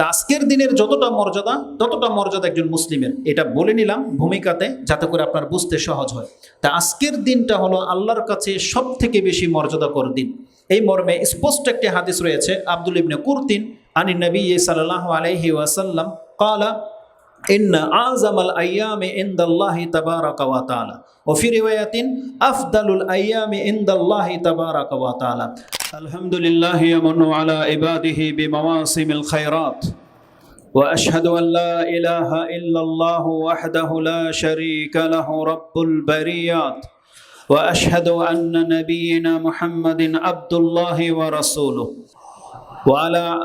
তা আজকের দিনের যতটা মর্যাদা ততটা মর্যাদা একজন মুসলিমের এটা বলে নিলাম ভূমিকাতে যাতে করে আপনার বুঝতে সহজ হয় তা আজকের দিনটা হলো আল্লাহর কাছে সব থেকে বেশি মর্যাদাকর দিন এই মর্মে স্পষ্ট একটি হাদিস রয়েছে আব্দুল ইবনে কুরতিন আনি নবী সাল্লাল্লাহু আলাইহি ওয়াসাল্লাম قال إن أعظم الأيام عند الله تبارك وتعالى وفي رواية أفضل الأيام عند الله تبارك وتعالى الحمد لله يمن على عباده بمواسم الخيرات وأشهد أن لا إله إلا الله وحده لا شريك له رب البريات وأشهد أن نبينا محمد عبد الله ورسوله وعلى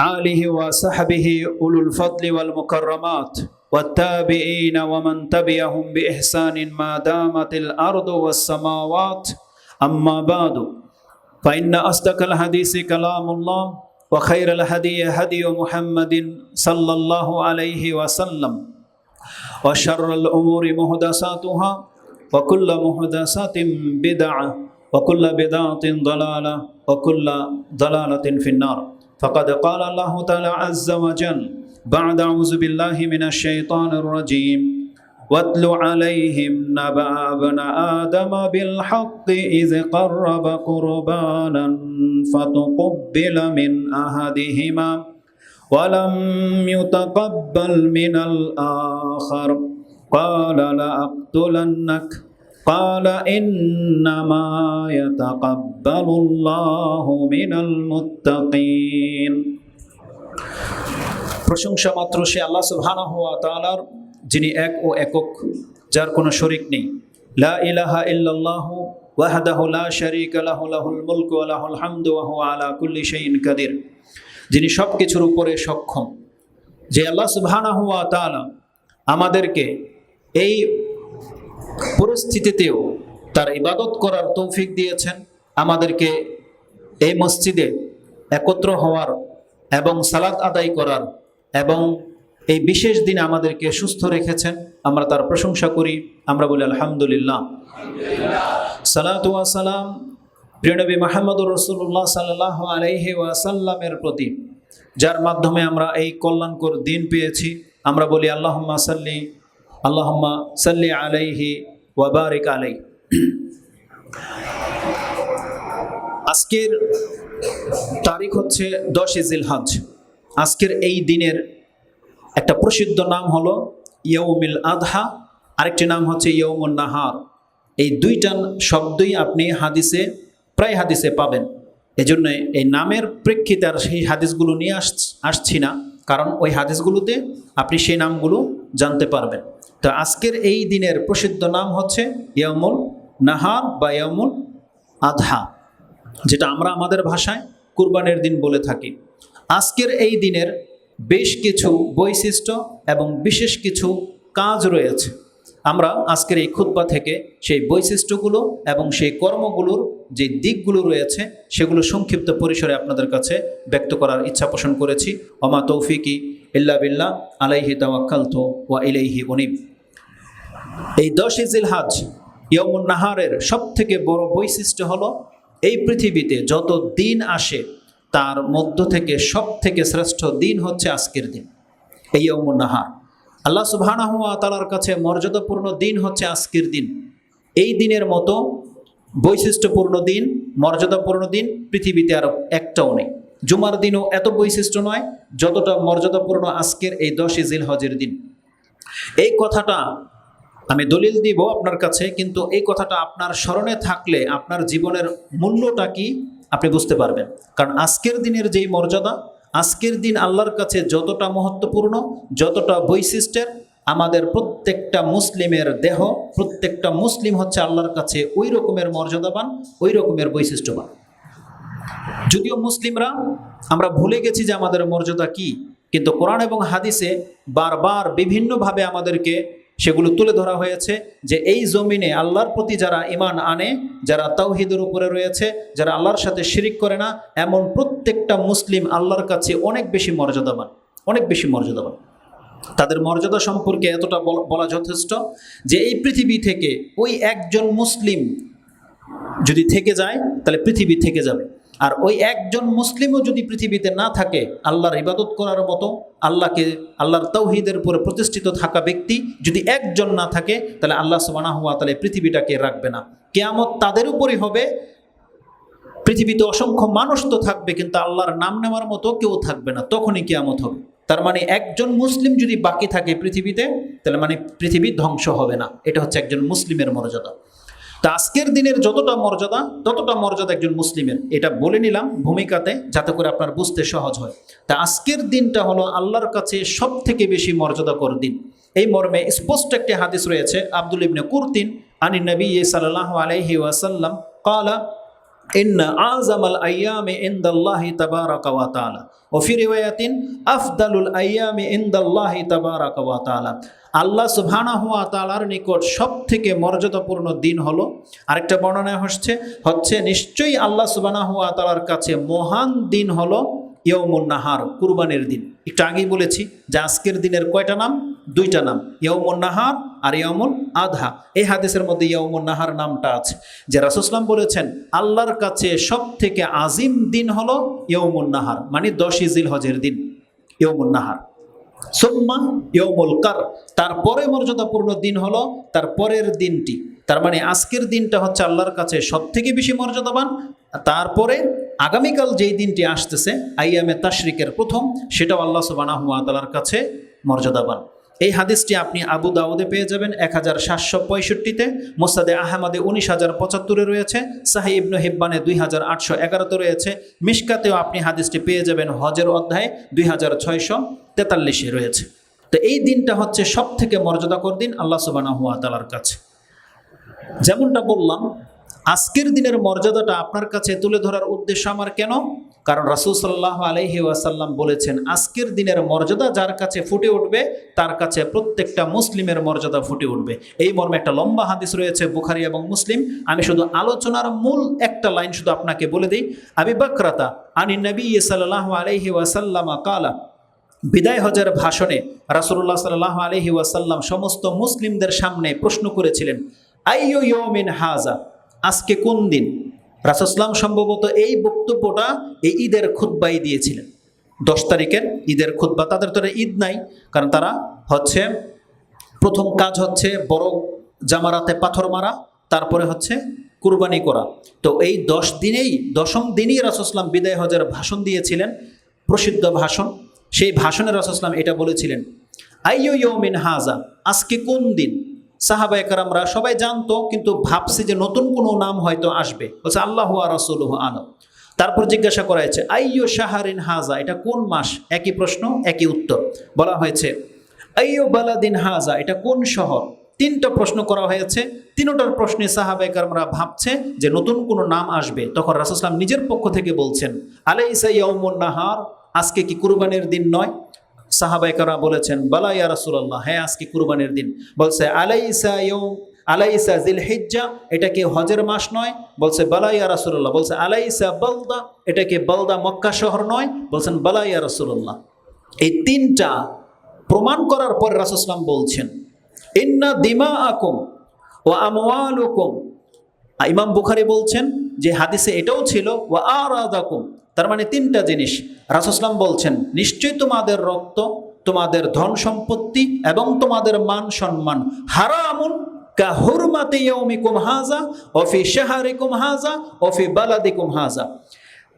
آله وصحبه أولو الفضل والمكرمات والتابعين ومن تبعهم بإحسان ما دامت الأرض والسماوات أما بعد. فإن أصدق الحديث كلام الله وخير الهدي هدي محمد صلى الله عليه وسلم وشر الأمور محدثاتها وكل محدثات بدعة وكل بدعة ضلالة وكل ضلالة في النار. فقد قال الله تعالى عز وجل بعد أعوذ بالله من الشيطان الرجيم. واتل عليهم نبأ ابن آدم بالحق إذ قرب قربانا فتقبل من أحدهما ولم يتقبل من الآخر قال لأقتلنك قال إنما يتقبل الله من المتقين প্রশংসা মাত্র সে আল্লাহ সুবহানাহু ওয়া তাআলার যিনি এক ও একক, যার কোনো শরিক নেই। লা ইলাহা লা লাহুল আলা যিনি সব কিছুর উপরে সক্ষম। যে আল্লাহ সুবহানাহু আমাদেরকে এই পরিস্থিতিতেও তার ইবাদত করার তৌফিক দিয়েছেন, আমাদেরকে এই মসজিদে একত্র হওয়ার এবং সালাত আদায় করার এবং এই বিশেষ দিনে আমাদেরকে সুস্থ রেখেছেন। আমরা তার প্রশংসা করি। আমরা বলি, আলহামদুলিল্লাহ। সালাতুয়া সালাম প্রিয়নবী মাহমুদুর রসুল্লাহ সাল্লাহ আলাইহি ওয়াসাল্লামের প্রতি, যার মাধ্যমে আমরা এই কল্যাণকর দিন পেয়েছি। আমরা বলি, আল্লাহম্মা সাল্লি আল্লাহম্মা সাল্লি আলাইহি ওয়াবারিক আলাই আজকের তারিখ হচ্ছে দশ ইজিল হজ আজকের এই দিনের একটা প্রসিদ্ধ নাম হলো ইয়ৌমিল আধহা আরেকটি নাম হচ্ছে ইয়ৌমুন নাহার। এই দুইটা শব্দই আপনি হাদিসে, প্রায় হাদিসে পাবেন। এজন্য এই নামের প্রেক্ষিতে আর সেই হাদিসগুলো নিয়ে আস, আসছি না, কারণ ওই হাদিসগুলোতে আপনি সেই নামগুলো জানতে পারবেন। তো আজকের এই দিনের প্রসিদ্ধ নাম হচ্ছে ইয়মুল নাহার বা ইয়মুল আধহা যেটা আমরা আমাদের ভাষায় কুরবানের দিন বলে থাকি। আজকের এই দিনের বেশ কিছু বৈশিষ্ট্য এবং বিশেষ কিছু কাজ রয়েছে। আমরা আজকের এই খুতবা থেকে সেই বৈশিষ্ট্যগুলো এবং সেই কর্মগুলোর যে দিকগুলো রয়েছে, সেগুলো সংক্ষিপ্ত পরিসরে আপনাদের কাছে ব্যক্ত করার ইচ্ছা পোষণ করেছি। অমা তৌফিকি ইল্লা বিল্লাহ, আলাইহি তাওয়াক্কালতু ওয়া ইলাইহি উনিব। এই দশ ইজিল হাজ ইয়মুন নাহারের সব থেকে বড় বৈশিষ্ট্য হলো, এই পৃথিবীতে যত দিন আসে তার মধ্য থেকে সব থেকে শ্রেষ্ঠ দিন হচ্ছে আজকের দিন, এই নাহার আল্লাহ সুবহানাহু ওয়া তাআলার কাছে মর্যাদাপূর্ণ দিন হচ্ছে আজকের দিন। এই দিনের মতো বৈশিষ্ট্যপূর্ণ দিন, মর্যাদাপূর্ণ দিন পৃথিবীতে আর একটাও নেই। জুমার দিনও এত বৈশিষ্ট্য নয় যতটা মর্যাদাপূর্ণ আজকের এই দশ ইজিল হজের দিন। এই কথাটা আমি দলিল দিব আপনার কাছে, কিন্তু এই কথাটা আপনার স্মরণে থাকলে আপনার জীবনের মূল্যটা কি? আপনি বুঝতে পারবেন। কারণ আজকের দিনের যেই মর্যাদা, আজকের দিন আল্লাহর কাছে যতটা মহত্বপূর্ণ, যতটা বৈশিষ্ট্যের, আমাদের প্রত্যেকটা মুসলিমের দেহ, প্রত্যেকটা মুসলিম হচ্ছে আল্লাহর কাছে ওই রকমের মর্যাদাবান, ওই রকমের বৈশিষ্ট্যবান। যদিও মুসলিমরা, আমরা ভুলে গেছি যে আমাদের মর্যাদা কি, কিন্তু কোরআন এবং হাদিসে বারবার বিভিন্নভাবে আমাদেরকে সেগুলো তুলে ধরা হয়েছে যে এই জমিনে আল্লাহর প্রতি যারা ইমান আনে, যারা তাওহিদের উপরে রয়েছে, যারা আল্লাহর সাথে শিরিক করে না, এমন প্রত্যেকটা মুসলিম আল্লাহর কাছে অনেক বেশি মর্যাদাবান, অনেক বেশি মর্যাদাবান। তাদের মর্যাদা সম্পর্কে এতটা বল- যথেষ্ট যে এই পৃথিবী থেকে ওই একজন মুসলিম যদি থেকে যায়, তাহলে পৃথিবী থেকে যাবে। আর ওই একজন মুসলিমও যদি পৃথিবীতে না থাকে, আল্লাহর ইবাদত করার মতো, আল্লাহকে, আল্লাহর তৌহিদের উপরে প্রতিষ্ঠিত থাকা ব্যক্তি যদি একজন না থাকে, তাহলে আল্লাহ সুবানা হুয়া তাহলে পৃথিবীটাকে রাখবে না। কেয়ামত তাদের উপরই হবে। পৃথিবীতে অসংখ্য মানুষ তো থাকবে, কিন্তু আল্লাহর নাম নেওয়ার মতো কেউ থাকবে না। তখনই কেয়ামত হবে। তার মানে একজন মুসলিম যদি বাকি থাকে পৃথিবীতে, তাহলে মানে পৃথিবী ধ্বংস হবে না। এটা হচ্ছে একজন মুসলিমের মর্যাদা। তো আজকের দিনের যতটা মর্যাদা, ততটা মর্যাদা একজন মুসলিমের। এটা বলে নিলাম ভূমিকাতে, যাতে করে আপনার বুঝতে সহজ হয়। তা আজকের দিনটা হলো আল্লাহর কাছে সব থেকে বেশি মর্যাদাকর দিন। এই মর্মে স্পষ্ট একটি হাদিস রয়েছে, আব্দুল ইবনে কুরতিন, আনি নবী সাল্লাহ আলহি ওয়াসাল্লাম কালা ইন্না আজামাল আয়ামে ইন্দাল্লাহি তাবারাকা রকাওয়াত তাআলা। ওফি রেওয়ায়াতিন, আফদালুল আয়ামি ইন্দাল্লাহি তাবারাক ওয়া তাআলা। আল্লাহ সুবহানাহু হুয়া তাআলার নিকট সবথেকে মর্যাদাপূর্ণ দিন হলো, আরেকটা বর্ণনা হচ্ছে হচ্ছে নিশ্চয়ই আল্লাহ সুবহানাহু ওয়া তাআলার কাছে মহান দিন হলো ইয়ৌমুন নাহার, কুরবানির দিন। একটু আগেই বলেছি যে আজকের দিনের কয়টা নাম? দুইটা নাম ইয়ৌমুন নাহার আর ইয়মুল আধা এই হাদিসের মধ্যে ইয়ৌমুন নাহার নামটা আছে। যে রাসুসলাম বলেছেন, আল্লাহর কাছে সব থেকে আজিম দিন হলো ইয়ৌমুন নাহার মানে দশ ইজিল হজের দিন ইয়ৌমুন নাহার। সোম্মা ইয়মুল কার তারপরে মর্যাদাপূর্ণ দিন হলো তার পরের দিনটি। তার মানে আজকের দিনটা হচ্ছে আল্লাহর কাছে সব থেকে বেশি মর্যাদাবান তারপরে আগামীকাল যেই দিনটি আসতেছে, আইয়ামে তাশরিকের প্রথম, সেটাও আল্লাহ সুবানাহু তালার কাছে মর্যাদাবান। এই হাদিসটি আপনি আবু দাউদে পেয়ে যাবেন এক হাজার সাতশো পঁয়ষট্টিতে, মোসাদে আহমদে উনিশ হাজার পঁচাত্তরে রয়েছে, সাহি ইবনু হিব্বানে দুই হাজার আটশো এগারোতে রয়েছে, মিশকাতেও আপনি হাদিসটি পেয়ে যাবেন হজের অধ্যায়ে দুই হাজার ছয়শো তেতাল্লিশে রয়েছে। তো এই দিনটা হচ্ছে সব থেকে মর্যাদাকর দিন আল্লাহ সুবানা হুয়া তালার কাছে। যেমনটা বললাম আজকের দিনের মর্যাদাটা আপনার কাছে তুলে ধরার উদ্দেশ্য আমার কেন? কারণ রাসুল সাল্লাহ আলহি ওয়াসাল্লাম বলেছেন, আজকের দিনের মর্যাদা যার কাছে ফুটে উঠবে, তার কাছে প্রত্যেকটা মুসলিমের মর্যাদা ফুটে উঠবে। এই মর্মে একটা লম্বা হাদিস রয়েছে, বুখারি এবং মুসলিম। আমি শুধু আলোচনার মূল একটা লাইন শুধু আপনাকে বলে দিই। আবি বাকরাতা আনি নবী সাল্লাহ আলহি ওয়াসাল্লামা কালা, বিদায় হজের ভাষণে রাসুল্লাহ সাল্লাহ আলহি ওয়াসাল্লাম সমস্ত মুসলিমদের সামনে প্রশ্ন করেছিলেন, আইয়ো ইয়মিন হাজা আজকে কোন দিন? রাসুসলাম সম্ভবত এই বক্তব্যটা এই ঈদের খুদ্বাই দিয়েছিলেন। দশ তারিখের ঈদের খুদ্া তাদের তো ঈদ নাই, কারণ তারা হচ্ছে, প্রথম কাজ হচ্ছে বড় জামারাতে পাথর মারা, তারপরে হচ্ছে কুরবানি করা। তো এই দশ দিনেই, দশম দিনই রাসুসলাম বিদায় হজের ভাষণ দিয়েছিলেন, প্রসিদ্ধ ভাষণ। সেই ভাষণে রাসুসলাম এটা বলেছিলেন, আইয়ো ইয়মিন হাজা আজকে কোন দিন? সাহাবা একরামরা সবাই জানতো, কিন্তু ভাবছে যে নতুন কোনো নাম হয়তো আসবে। বলছে, আল্লাহ রসুল আলম। তারপর জিজ্ঞাসা করা হয়েছে, আইয়ো শাহারিন হাজা এটা কোন মাস? একই প্রশ্ন, একই উত্তর। বলা হয়েছে, আইয়ো বালাদিন হাজা এটা কোন শহর? তিনটা প্রশ্ন করা হয়েছে। তিনোটার প্রশ্নে সাহাবাইকাররা ভাবছে যে নতুন কোনো নাম আসবে। তখন রাসুসলাম নিজের পক্ষ থেকে বলছেন, আলাইসা ইয়মুন নাহার? আজকে কি কুরবানির দিন নয়? সাহাবাইকারা বলেছেন, বালা ইয়া হ্যাঁ আজকে কুরবানির দিন। বলছে, আলাইসা ইয়ম আলাইসা জিল হিজ্জা এটা কি হজের মাস নয়? বলছে, বালা ইয়া রাসুল্লাহ বলছে, আলাইসা বলদা, এটা কি বলদা মক্কা শহর নয়? বলছেন, বালা ইয়া রাসুল্লাহ এই তিনটা প্রমাণ করার পর রাসুসলাম বলছেন, ইন্না দিমা আকুম ও আমওয়ালুকুম। ইমাম বুখারি বলছেন যে হাদিসে এটাও ছিল ও আর আদাকুম তার মানে তিনটা জিনিস। রাসুসলাম বলছেন, নিশ্চয়ই তোমাদের রক্ত, তোমাদের ধন সম্পত্তি এবং তোমাদের মান সম্মান হারামুন কাহুরমাতে হাজা অফি শাহারিকুম হাজা অফি বালাদিকুম হাজা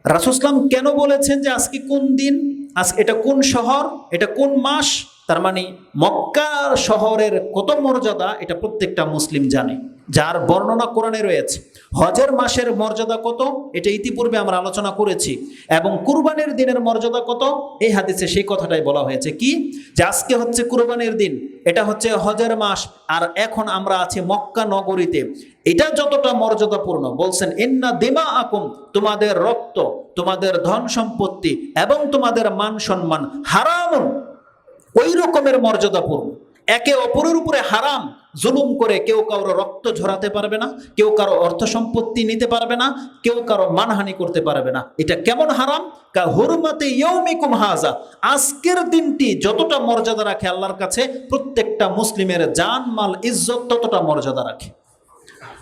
রাসুসলাম কেন বলেছেন যে আজকে কোন দিন, আজ এটা কোন শহর, এটা কোন মাস? তার মানে মক্কা শহরের কত মর্যাদা, এটা প্রত্যেকটা মুসলিম জানে। যার বর্ণনা কোরআনে রয়েছে, হজের মাসের মর্যাদা কত, এটা ইতিপূর্বে আমরা আলোচনা করেছি, এবং কুরবানির দিনের মর্যাদা কত, এই হাদিসে সেই কথাটাই বলা হয়েছে। কি? যে আজকে হচ্ছে কুরবানির দিন, এটা হচ্ছে হজের মাস, আর এখন আমরা আছি মক্কা নগরীতে। এটা যতটা মর্যাদাপূর্ণ, বলছেন, ইন্না দিমা আকুম তোমাদের রক্ত, তোমাদের ধন সম্পত্তি এবং তোমাদের মান সম্মান হারামুন ওই রকমের মর্যাদাপূর্ণ একে অপরের উপরে হারাম, জুলুম করে কেউ কারও রক্ত ঝরাতে পারবে না, কেউ কারও অর্থ সম্পত্তি নিতে পারবে না, কেউ কারও মানহানি করতে পারবে না। এটা কেমন হারাম? কা হুরমাতে ইয়ৌমিকুম হাজা আজকের দিনটি যতটা মর্যাদা রাখে আল্লাহর কাছে, প্রত্যেকটা মুসলিমের জান মাল ইজ্জত ততটা মর্যাদা রাখে।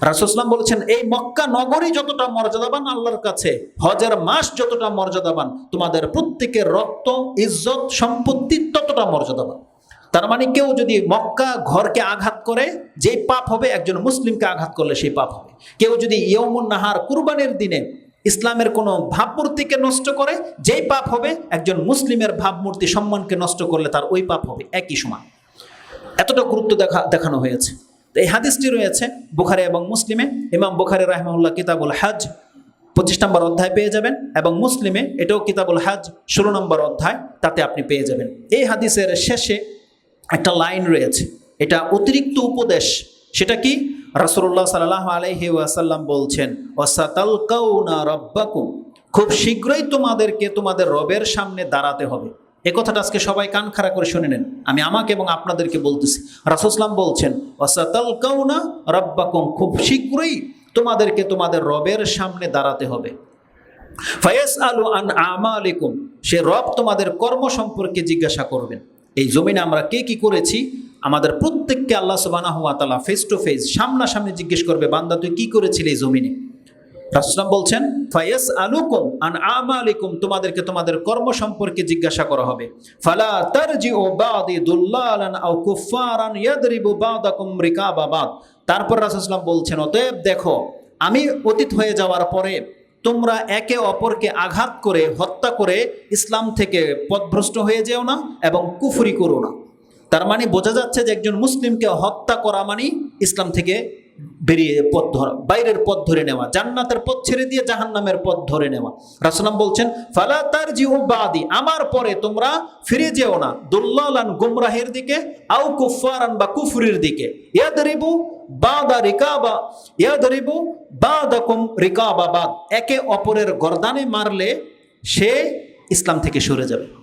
রাসুসলাম বলেছেন, এই মক্কা নগরী যতটা মর্যাদাবান আল্লাহর কাছে, হজের মাস যতটা মর্যাদাবান, তোমাদের প্রত্যেকের রক্ত, ইজ্জত, সম্পত্তি ততটা মর্যাদাবান। তার মানে কেউ যদি মক্কা ঘরকে আঘাত করে, যেই পাপ হবে, একজন মুসলিমকে আঘাত করলে সেই পাপ হবে। কেউ যদি ইয়মুন নাহার কুরবানির দিনে ইসলামের কোনো ভাবমূর্তিকে নষ্ট করে, যেই পাপ হবে, একজন মুসলিমের ভাবমূর্তি সম্মানকে নষ্ট করলে তার ওই পাপ হবে, একই সমান। এতটা গুরুত্ব দেখা, দেখানো হয়েছে। এই হাদিসটি রয়েছে বুখারে এবং মুসলিমে। ইমাম বুখারি রাহমাউল্লাহ কিতাবুল হাজ পঁচিশ নম্বর অধ্যায় পেয়ে যাবেন এবং মুসলিমে এটাও কিতাবুল হাজ ষোলো নম্বর অধ্যায় তাতে আপনি পেয়ে যাবেন। এই হাদিসের শেষে একটা লাইন রয়েছে, এটা অতিরিক্ত উপদেশ। সেটা কি? রাসূলুল্লাহ সাল্লাহ আলাইহি ওয়াসাল্লাম বলছেন ওয়াসাতাল কাউনা রব্বাকুম। খুব শীঘ্রই তোমাদেরকে তোমাদের রবের সামনে দাঁড়াতে হবে। এ কথাটা আজকে সবাই কান খাড়া করে শুনে নেন। আমি আমাকে এবং আপনাদেরকে বলতেছি। রাসুসলাম বলছেন ওয়াসাতাল কাউনা রব্বাকুম খুব শীঘ্রই তোমাদেরকে তোমাদের রবের সামনে দাঁড়াতে হবে। ফায়াস আলু আন আমালিকুম, সে রব তোমাদের কর্ম সম্পর্কে জিজ্ঞাসা করবেন। এই জমিনে আমরা কে কি করেছি? আমাদের প্রত্যেককে আল্লাহ সুবানা হুয়া তালা ফেস টু ফেস সামনাসামনি জিজ্ঞেস করবে, বান্দা, তুই কি করেছিলি এই জমিনে? রাসুলাম বলছেন ফায়াস আলুকুম আন আমালিকুম তোমাদেরকে তোমাদের কর্ম সম্পর্কে জিজ্ঞাসা করা হবে। ফালা তারজি ও বাদি দুল্লালান আও কুফারান ইয়াদরিবু বাদাকুম রিকাবা বাদ তারপর রাসুলাম বলছেন, অতএব দেখো, আমি অতীত হয়ে যাওয়ার পরে তোমরা একে অপরকে আঘাত করে হত্যা করে ইসলাম থেকে পথভ্রষ্ট হয়ে যেও না এবং কুফরি করো না। তার মানে বোঝা যাচ্ছে যে একজন মুসলিমকে হত্যা করা মানে ইসলাম থেকে বেরিয়ে পথ ধরা, বাইরের পথ ধরে নেওয়া, জান্নাতের পথ ছেড়ে দিয়ে জাহান্নামের পথ ধরে নেওয়া। রাসুলাম বলছেন, ফালা তার বাদি আমার পরে তোমরা ফিরে যেও না, দুল্লালান গুমরাহের দিকে আউ কুফারান বা কুফরির দিকে। ইয়া ইয়াদরিবু বাদা রিকাবা, ইয়াদরিবু বাদাকুম রিকাবা বাদ। একে অপরের গর্দানে মারলে সে ইসলাম থেকে সরে যাবে।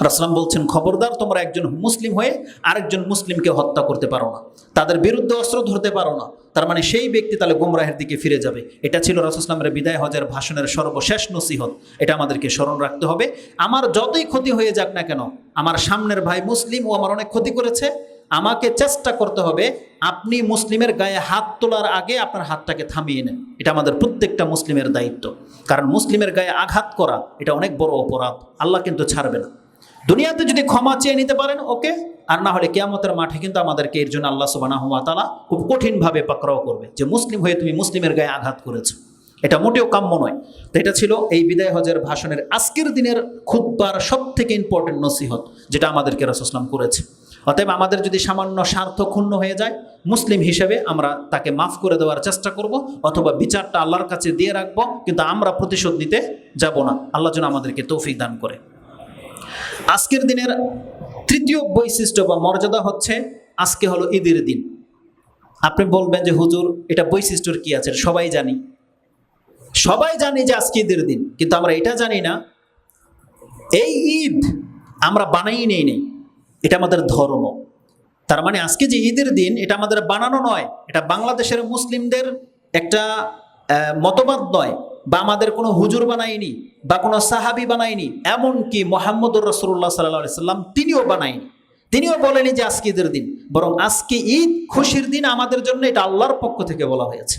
রাসলাম বলছেন, খবরদার, তোমরা একজন মুসলিম হয়ে আরেকজন মুসলিমকে হত্যা করতে পারো না। তাদের বিরুদ্ধে অস্ত্র ধরতে পারো না। তার মানে সেই ব্যক্তি তাহলে গুমরাহের দিকে ফিরে যাবে। এটা ছিল রাসুসলামের বিদায় হজের ভাষণের সর্বশেষ নসিহত। এটা আমাদেরকে স্মরণ রাখতে হবে। আমার যতই ক্ষতি হয়ে যাক না কেন, আমার সামনের ভাই মুসলিম ও আমার অনেক ক্ষতি করেছে। আমাকে চেষ্টা করতে হবে আপনি মুসলিমের গায়ে হাত তোলার আগে আপনার হাতটাকে থামিয়ে নেন। এটা আমাদের প্রত্যেকটা মুসলিমের দায়িত্ব। কারণ মুসলিমের গায়ে আঘাত করা, এটা অনেক বড় অপরাধ। আল্লাহ কিন্তু ছাড়বে না। দুনিয়াতে যদি ক্ষমা চেয়ে নিতে পারেন, ওকে। আর না হলে কেয়ামতের মাঠে কিন্তু আমাদেরকে এর জন্য আল্লাহ সুবানা হুয়া তালা খুব কঠিনভাবে পাকড়াও করবে। যে মুসলিম হয়ে তুমি মুসলিমের গায়ে আঘাত করেছ। এটা মোটেও কাম্য নয়। তো এটা ছিল এই বিদায় হজের ভাষণের আজকের দিনের খুদ্বার সব থেকে ইম্পর্টেন্ট নসিহত, যেটা আমাদেরকে রসুসলাম করেছে অতএব আমাদের যদি সামান্য স্বার্থ ক্ষুণ্ণ হয়ে যায়, মুসলিম হিসেবে আমরা তাকে মাফ করে দেওয়ার চেষ্টা করব, অথবা বিচারটা আল্লাহর কাছে দিয়ে রাখব, কিন্তু আমরা প্রতিশোধ নিতে যাব না। আল্লাহ যেন আমাদেরকে তৌফিক দান করে। আজকের দিনের তৃতীয় বৈশিষ্ট্য বা মর্যাদা হচ্ছে, আজকে হলো ঈদের দিন। আপনি বলবেন যে, হুজুর, এটা বৈশিষ্ট্যর কি আছে? সবাই জানি। সবাই জানি যে আজকে ঈদের দিন, কিন্তু আমরা এটা জানি না। এই ঈদ আমরা বানাই নেই নেই। এটা আমাদের ধর্ম। তার মানে আজকে যে ঈদের দিন, এটা আমাদের বানানো নয়। এটা বাংলাদেশের মুসলিমদের একটা মতবাদ নয়। বা আমাদের কোনো হুজুর বানায়নি বা কোনো সাহাবি বানায়নি, এমনকি মোহাম্মদুর রসুল্লাহ সাল্লাহ সাল্লাম তিনিও বানায়নি। তিনিও বলেনি যে আজকে ঈদের দিন, বরং আজকে ঈদ খুশির দিন আমাদের জন্য এটা আল্লাহর পক্ষ থেকে বলা হয়েছে।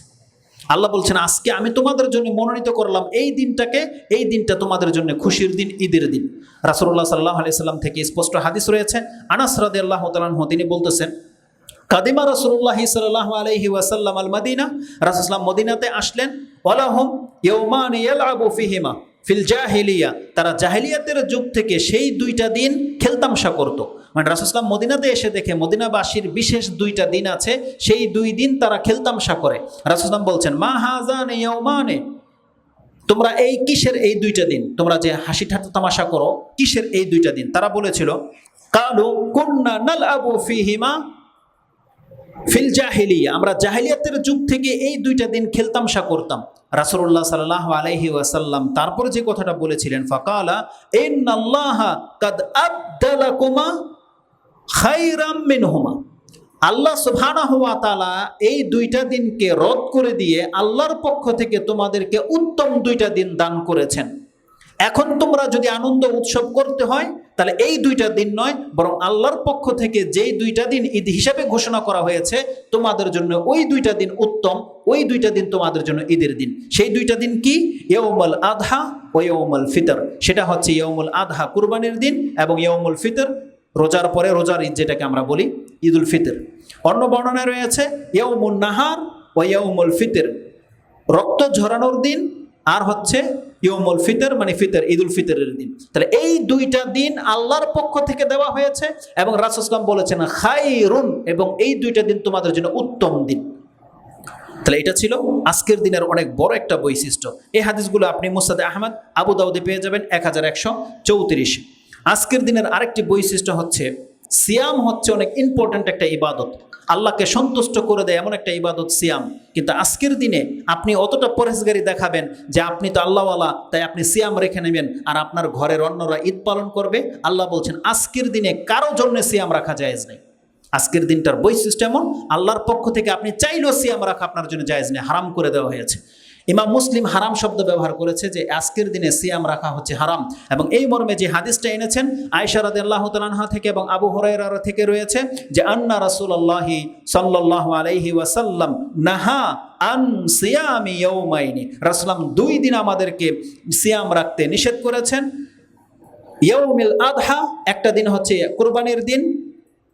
আল্লাহ বলছেন, আজকে আমি তোমাদের জন্য মনোনীত করলাম এই দিনটাকে, এই দিনটা তোমাদের জন্য খুশির দিন, ঈদের দিন। রাসুল্লাহ সাল্লাহ আলি সাল্লাম থেকে স্পষ্ট হাদিস রয়েছে, আনাস আল্লাহ তালাহ তিনি বলতেছেন, কাদিমা রসুল্লাহ সাল্লাহ আলহি ওয়াসাল্লাম আল মদিনা রাসুসলাম মদিনাতে আসলেন ওলাহম ইয়ৌমান ইয়ালাবু ফিহিমা ফিল জাহিলিয়া। তারা জাহিলিয়াতের যুগ থেকে সেই দুইটা দিন খেলতামশা করত। মানে রাসুসলাম মদিনাতে এসে দেখে মদিনাবাসীর বিশেষ দুইটা দিন আছে, সেই দুই দিন তারা খেলতামশা করে। রাসুসলাম বলছেন, মা হাজান ইয়ৌমানে তোমরা এই কিসের এই দুইটা দিন? তোমরা যে হাসি ঠাট্টা তামাশা করো, কিসের এই দুইটা দিন? তারা বলেছিল, কালু কুন্না নাল আবু ফিহিমা ফিল জাহিলিয়া। আমরা জাহিলিয়াতের যুগ থেকে এই দুইটা দিন খেলতামশা করতাম। রাসুল্লাহ সাল্লাহ আলহি ওয়াসাল্লাম তারপরে যে কথাটা বলেছিলেন, ফাকালা কাদ আবদালাকুমা খাইরাম মিনহুমা। আল্লাহ সুবহানাহু ওয়া তাআলা এই দুইটা দিনকে রদ করে দিয়ে আল্লাহর পক্ষ থেকে তোমাদেরকে উত্তম দুইটা দিন দান করেছেন। এখন তোমরা যদি আনন্দ উৎসব করতে হয় তাহলে এই দুইটা দিন নয়, বরং আল্লাহর পক্ষ থেকে যেই দুইটা দিন ঈদ হিসাবে ঘোষণা করা হয়েছে, তোমাদের জন্য ওই দুইটা দিন উত্তম, ওই দুইটা দিন তোমাদের জন্য ঈদের দিন। সেই দুইটা দিন কি? ইয়ৌমল আধা ও ইয়ৌমল ফিতর। সেটা হচ্ছে ইয়ৌমুল আধা কুরবানির দিন এবং ইয়ৌমুল ফিতর, রোজার পরে রোজার ঈদ যেটাকে আমরা বলি, ঈদুল ফিতর। অন্য বর্ণনায় রয়েছে ইয়ৌমুল নাহার ও ইয়ৌমুল ফিতর। রক্ত ঝরানোর দিন আর হচ্ছে ইয়মুল ফিতর মানে ফিতর, ঈদুল ফিতরের দিন। তাহলে এই দুইটা দিন আল্লাহর পক্ষ থেকে দেওয়া হয়েছে এবং রাসুসলাম বলেছেন খাই রুন এবং এই দুইটা দিন তোমাদের জন্য উত্তম দিন। তাহলে এটা ছিল আজকের দিনের অনেক বড় একটা বৈশিষ্ট্য। এই হাদিসগুলো আপনি মুসাদে আহমদ, আবু দাউদে পেয়ে যাবেন এক হাজার একশো চৌত্রিশ। আজকের দিনের আরেকটি বৈশিষ্ট্য হচ্ছে, সিয়াম হচ্ছে অনেক ইম্পর্ট্যান্ট একটা ইবাদত। আল্লাহকে সন্তুষ্ট করে দেয় এমন একটা ইবাদত সিয়াম। কিন্তু আজকের দিনে আপনি অতটা পরেশগারি দেখাবেন যে আপনি তো আল্লাহওয়ালা, তাই আপনি সিয়াম রেখে নেবেন। আর আপনার ঘরের অন্যরা ঈদ পালন করবে। আল্লাহ বলছেন, আজকের দিনে কারও জন্য সিয়াম রাখা জায়েজ নেই। আজকের দিনটার বৈশিষ্ট্য এমন, আল্লাহর পক্ষ থেকে আপনি চাইলেও সিয়াম রাখা আপনার জন্য জায়েজ নেই। হারাম করে দেওয়া হয়েছে। ইমাম মুসলিম হারাম শব্দ ব্যবহার করেছে যে আজকের দিনে সিয়াম রাখা হচ্ছে হারাম। এবং এই মর্মে যে হাদিসটা এনেছেন আয়সারাদ আল্লাহ তালানহা থেকে এবং আবু হরাইরা থেকে রয়েছে যে আন্না রাসুল্লাহি সাল্লাহ আলাইহি ওয়াসাল্লাম নাহা আন সিয়ামি ইয়ৌমাইনি রাসুলাম দুই দিন আমাদেরকে সিয়াম রাখতে নিষেধ করেছেন। ইয়ৌমিল আদহা, একটা দিন হচ্ছে কোরবানির দিন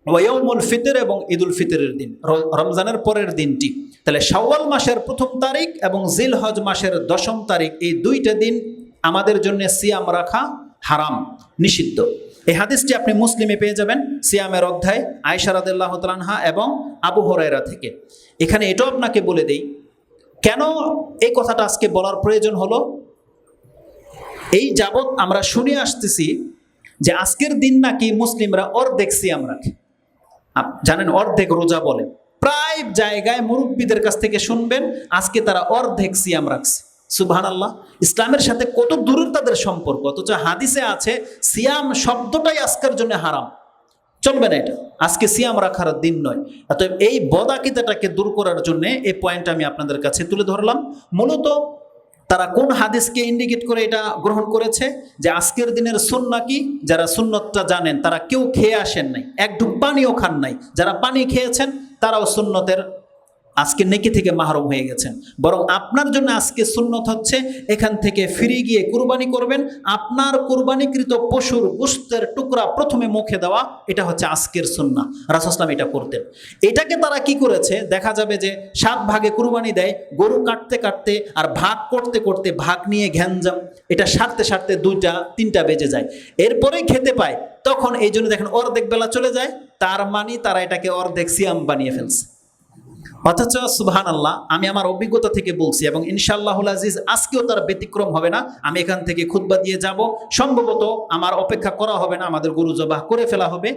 ওয়মুল ফিতর এবং ঈদুল ফিতরের দিন রমজানের পরের দিনটি। তাহলে শাওয়াল মাসের প্রথম তারিখ এবং জিল হজ মাসের দশম তারিখ, এই দুইটা দিন আমাদের জন্য সিয়াম রাখা হারাম, নিষিদ্ধ। এই হাদিসটি আপনি মুসলিমে পেয়ে যাবেন সিয়ামের অধ্যায় আয়সারাদুল্লাহ তালানহা এবং আবু হরাইরা থেকে। এখানে এটাও আপনাকে বলে দেই, কেন এই কথাটা আজকে বলার প্রয়োজন হলো? এই যাবৎ আমরা শুনে আসতেছি যে আজকের দিন নাকি মুসলিমরা অর্ধেক সিয়াম রাখে। জানেন অর্ধেক রোজা বলে। প্রায় জায়গায় মুরব্বীদের কাছ থেকে শুনবেন, আজকে তারা অর্ধেক সিয়াম রাখছে। সুবহান আল্লাহ ইসলামের সাথে কত দূরের তাদের সম্পর্ক, অথচ হাদিসে আছে, সিয়াম শব্দটাই আজকের জন্য হারাম। চলবে না এটা, আজকে সিয়াম রাখার দিন নয়। অতএব এই বদাকিতাটাকে দূর করার জন্য এই পয়েন্ট আমি আপনাদের কাছে তুলে ধরলাম। মূলত তারা কোন হাদিসকে ইন্ডিকেট করে এটা গ্রহণ করেছে? যে আজকের দিনের সুন্না কি? যারা সুন্নতটা জানেন, তারা কেউ খেয়ে আসেন নাই। এক ঢুক পানিও খান নাই। যারা পানি খেয়েছেন, তারাও সুন্নতের আজকে নেকি থেকে মাহরুম হয়ে গেছেন। বরং আপনার জন্য আজকে সুন্নত হচ্ছে, এখান থেকে ফিরে গিয়ে কুরবানি করবেন। আপনার কুরবানিকৃত পশুর গোস্তের টুকরা প্রথমে মুখে দেওয়া, এটা হচ্ছে আজকের সুন্না রাসুসলাম এটা করতেন। এটাকে তারা কি করেছে? দেখা যাবে যে সাত ভাগে কুরবানি দেয়, গরু কাটতে কাটতে আর ভাগ করতে করতে ভাগ নিয়ে ঘ্যানজাম। এটা সারতে সারতে দুইটা, তিনটা বেজে যায়। এরপরে খেতে পায়। তখন এই জন্য দেখেন অর্ধেক বেলা চলে যায়। তার মানে তারা এটাকে অর্ধেক সিয়াম বানিয়ে ফেলছে। অথচ সুবহান আল্লাহ আমি আমার অভিজ্ঞতা থেকে বলছি এবং ইনশাআল্লাহুল আজিজ আজকেও তার ব্যতিক্রম হবে না। আমি এখান থেকে খুতবা দিয়ে যাব। সম্ভবত আমার অপেক্ষা করা হবে না, আমাদের গরু জবাহ করে ফেলা হবে।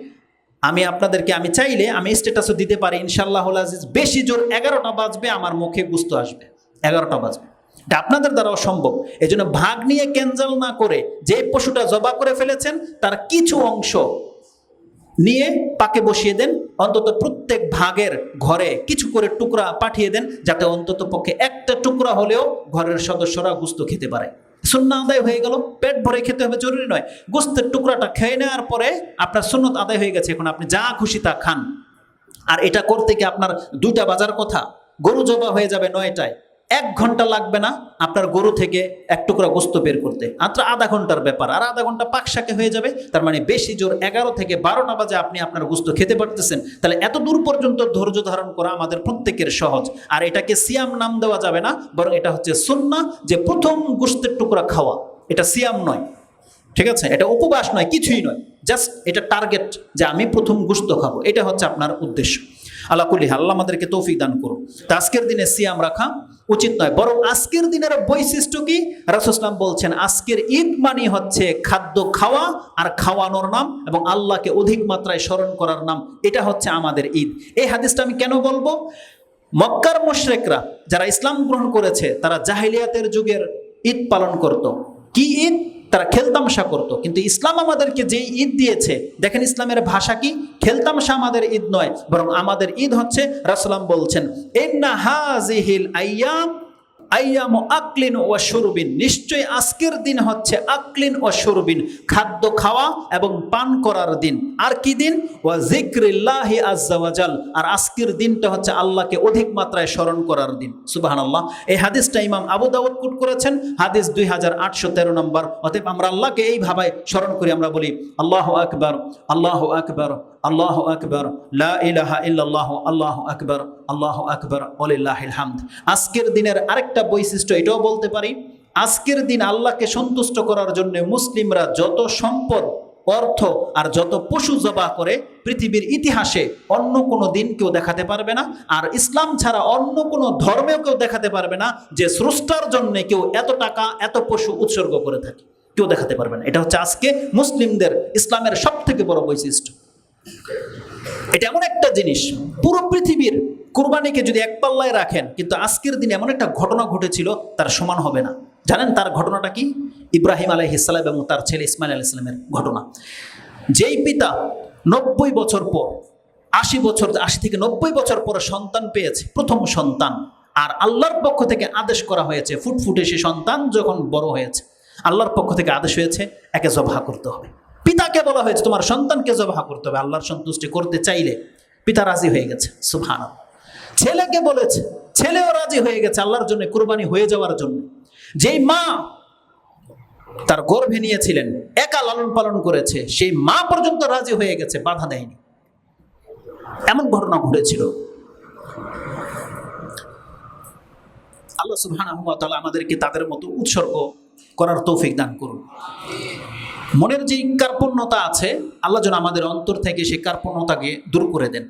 আমি আপনাদেরকে, আমি চাইলে আমি স্ট্যাটাসও দিতে পারি, ইনশাআল্লাহুল আজিজ বেশি জোর এগারোটা বাজবে, আমার মুখে গুস্ত আসবে। এগারোটা বাজবে। এটা আপনাদের দ্বারাও সম্ভব। এই জন্য ভাগ নিয়ে ক্যান্সেল না করে যে পশুটা জবা করে ফেলেছেন, তার কিছু অংশ নিয়ে পাকে বসিয়ে দেন, অন্তত প্রত্যেক ভাগের ঘরে কিছু করে টুকরা পাঠিয়ে দেন, যাতে অন্তত পক্ষে একটা টুকরা হলেও ঘরের সদস্যরা গুস্ত খেতে পারে। সুন্না আদায় হয়ে গেল, পেট ভরে খেতে হবে, জরুরি নয়। গোস্তের টুকরাটা খেয়ে নেওয়ার পরে আপনার সুন্নত আদায় হয়ে গেছে, এখন আপনি যা খুশি তা খান। আর এটা করতে কি আপনার দুইটা বাজার কথা, গরু জবা হয়ে যাবে নয়টায় এক ঘণ্টা লাগবে না আপনার গরু থেকে এক টুকরা গোস্ত বের করতে। মাত্র আধা ঘণ্টার ব্যাপার। আর আধা ঘণ্টা পাকশাকে হয়ে যাবে। তার মানে বেশি জোর এগারো থেকে বারোটা বাজে আপনি আপনার গোস্ত খেতে পারতেছেন। তাহলে এত দূর পর্যন্ত ধৈর্য ধারণ করা আমাদের প্রত্যেকের সহজ। আর এটাকে সিয়াম নাম দেওয়া যাবে না, বরং এটা হচ্ছে সুন্না যে প্রথম গোস্তের টুকরা খাওয়া। এটা সিয়াম নয়। ঠিক আছে? এটা উপবাস নয়, কিছুই নয়। জাস্ট এটা টার্গেট যে আমি প্রথম গোস্ত খাব। এটা হচ্ছে আপনার উদ্দেশ্য। আল্লাহ কুলি আল্লাহ আমাদেরকে তৌফিক দান করুন। তা আজকের দিনে সিয়াম রাখা উচিত নয়, বরং আজকের দিনের বৈশিষ্ট্য কি? রাসুসলাম বলছেন, আজকের ঈদ মানে হচ্ছে খাদ্য খাওয়া আর খাওয়ানোর নাম এবং আল্লাহকে অধিক মাত্রায় স্মরণ করার নাম। এটা হচ্ছে আমাদের ঈদ। এই হাদিসটা আমি কেন বলব? মক্কার মোশরেকরা যারা ইসলাম গ্রহণ করেছে, তারা জাহিলিয়াতের যুগের ঈদ পালন করত। কি ঈদ? তারা খেলতামশা করত। কিন্তু ইসলাম আমাদেরকে যে ঈদ দিয়েছে, দেখেন ইসলামের ভাষা কি? খেলতামশা আমাদের ঈদ নয়, বরং আমাদের ঈদ হচ্ছে রাসলাম বলছেন এন্না হাজিহিল আইয়াম আইয়াম আকলিন ও সুরবিন নিশ্চয়ই আজকের দিন হচ্ছে আকলিন ও সুরবিন খাদ্য খাওয়া এবং পান করার দিন। আর কি দিন? ওয়া জিক্রিল্লাহি আজাল আর আজকের দিনটা হচ্ছে আল্লাহকে অধিক মাত্রায় স্মরণ করার দিন। সুবহানাল্লাহ। এই হাদিসটা ইমাম আবু দাউদ কুট করেছেন, হাদিস দুই হাজার আটশো তেরো নম্বর। অতএব আমরা আল্লাহকে এইভাবে স্মরণ করি, আমরা বলি, আল্লাহ আকবর আল্লাহ আকবর। আল্লাহ আকবর ইলাহা ইল্লাল্লাহ, আল্লাহ আকবর আল্লাহ আকবর ওলিল্লাহিল হামদ। আজকের দিনের আরেকটা বৈশিষ্ট্য এটাও বলতে পারি, আজকের দিন আল্লাহকে সন্তুষ্ট করার জন্য মুসলিমরা যত সম্পদ, অর্থ আর যত পশু জবা করে পৃথিবীর ইতিহাসে অন্য কোনো দিন কেউ দেখাতে পারবে না, আর ইসলাম ছাড়া অন্য কোনো ধর্মেও কেউ দেখাতে পারবে না যে স্রষ্টার জন্য কেউ এত টাকা, এত পশু উৎসর্গ করে থাকে। কেউ দেখাতে পারবে না। এটা হচ্ছে আজকে মুসলিমদের ইসলামের সব থেকে বড় বৈশিষ্ট্য। এটা এমন একটা জিনিস, পুরো পৃথিবীর কুরবানিকে যদি এক পাল্লায় রাখেন, কিন্তু আজকের দিনে এমন একটা ঘটনা ঘটেছিল, তার সমান হবে না। জানেন তার ঘটনাটা কি? ইব্রাহিম আলাইহিসাল্লাম এবং তার ছেলে ইসমাইল আলাহ ইসলামের ঘটনা। যেই পিতা নব্বই বছর পর, আশি বছর, আশি থেকে নব্বই বছর পরে সন্তান পেয়েছে, প্রথম সন্তান, আর আল্লাহর পক্ষ থেকে আদেশ করা হয়েছে, ফুটফুটে সে সন্তান যখন বড় হয়েছে, আল্লাহর পক্ষ থেকে আদেশ হয়েছে, একে জবাহ করতে হবে। পিতাকে বলা হয়েছে, তোমার সন্তানকে জবাহ করতে হবে, আল্লাহর সন্তুষ্টি করতে চাইলে। পিতা রাজি হয়ে গেছে সুভান ছেলেকে বলেছে, ছেলেও রাজি হয়ে গেছে আল্লাহর জন্য কুরবানি হয়ে যাওয়ার জন্য। যেই মা তার গর্ভে নিয়েছিলেন, একা লালন পালন করেছে, সেই মা পর্যন্ত রাজি হয়ে গেছে, বাধা দেয়নি। এমন ঘটনা ঘটেছিল। আল্লাহ সুবহানাহু ওয়া আমাদেরকে তাদের মতো উৎসর্গ করার তৌফিক দান করুন। মনের যে কার্পণ্যতা আছে, আল্লাহ যেন আমাদের অন্তর থেকে সেই কার্পণ্যতাকে দূর করে দেন।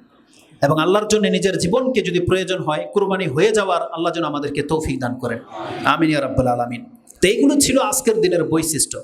এবং আল্লাহর জন্য নিজের জীবনকে যদি প্রয়োজন হয়, কুরবানি হয়ে যাওয়ার আল্লাহ যেন আমাদেরকে তৌফিক দান করেন। আমিন রাব্বুল আলমিন আলামিন। তো এইগুলো ছিল আজকের দিনের বৈশিষ্ট্য।